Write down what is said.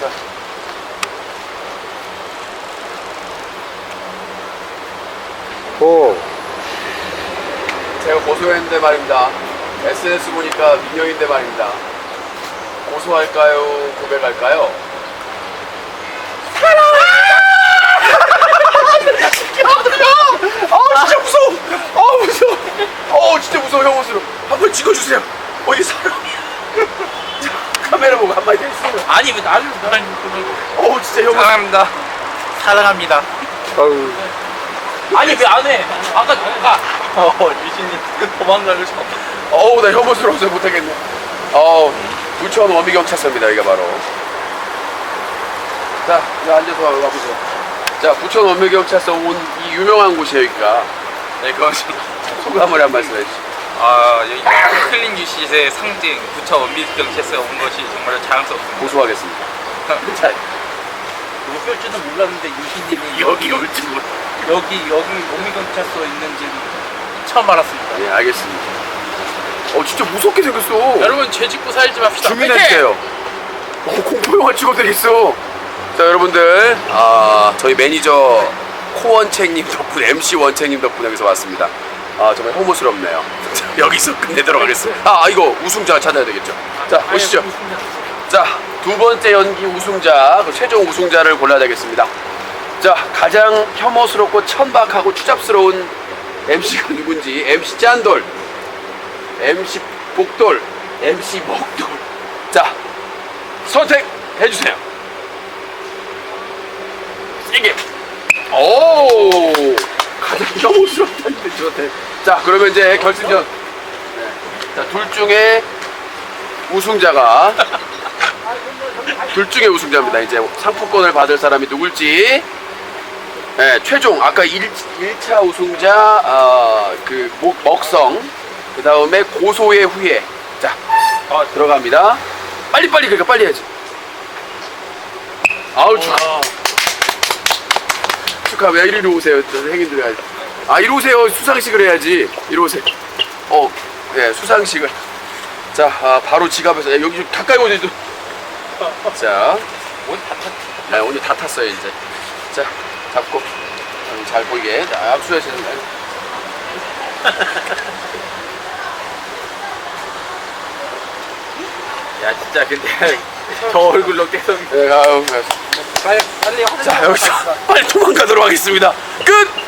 가자. 오. 제가 고소했는데 말입니다. SNS 보니까 민영인데 말입니다. 고소할까요? 고백할까요? 아 진짜 무서워! 아 무서워! 어 진짜 무서워 형 옷으로 한번 찍어주세요. 어 이게. 자, 카메라 보고 한마디 해주세요. 아니 왜 나를 나를 그러고 어 진짜 형 옷. 사랑합니다 사랑합니다 아유. 아니 왜 안 해? 아까 아까 어 유진이 도망가고 싶어 어우 나 혐오스러워서 못하겠네 어우 부천 원미 경찰서입니다 여기가 바로 자 이거 앉아서 와보세요 자 부천 원미 경찰서 온 이 유명한 곳이에요 여기가 네 그것이 소감을 한 말씀 해주시죠 아 여기 클린 유시의 상징 부처 원밀경찰서에 온 것이 정말 자랑스럽습니다. 고소하겠습니다. 자 여기 올 줄도 몰랐는데 유시님이 여기 올지 몰라. 여기 여기 원밀경찰서 있는지 처음 알았습니다. 네 알겠습니다. 어 진짜 무섭게 생겼어. 여러분 죄 짓고 살지 맙시다. 주민한테요. 어, 공포영화 찍어드리겠어. 자 여러분들. 아 저희 매니저 코원책님 덕분에 MC 원책님 덕분에 여기서 왔습니다. 아 정말 혐오스럽네요. 자, 여기서 끝내도록 하겠습니다 아 이거 우승자 찾아야 되겠죠. 자 보시죠. 자 두 번째 연기 우승자 그 최종 우승자를 골라야 되겠습니다. 자 가장 혐오스럽고 천박하고 추잡스러운 MC가 누군지 MC 짠돌 MC 복돌 MC 먹돌. 자 선택해 주세요. 세게. 오 가장 혐오스럽다는데 저한테 자 그러면 이제 결승전 네. 자둘 중에 우승자가 둘 중에 우승자입니다. 이제 상품권을 받을 사람이 누굴지. 네, 최종 아까 1, 일차 우승자 어, 그 목, 먹성 그 다음에 고소의 후예 자 어, 들어갑니다. 빨리 빨리 그러니까 빨리 해야지. 아우 축하 축하 왜 이리 오세요 행인들 아 이리 오세요 수상식을 해야지 이리 오세요. 어, 네 수상식을 자 아, 바로 지갑에서 야, 여기 좀 가까이 오세요. 자, 옷다 탔. 네, 오늘 다 탔어요 이제. 자, 잡고 음, 잘 보이게 자, 압수하시는 거예요. 야 진짜 근데 저 얼굴로 계속 네, 아유, 빨리 빨리 자 여기서 빨리 도망가도록 하겠습니다. 끝.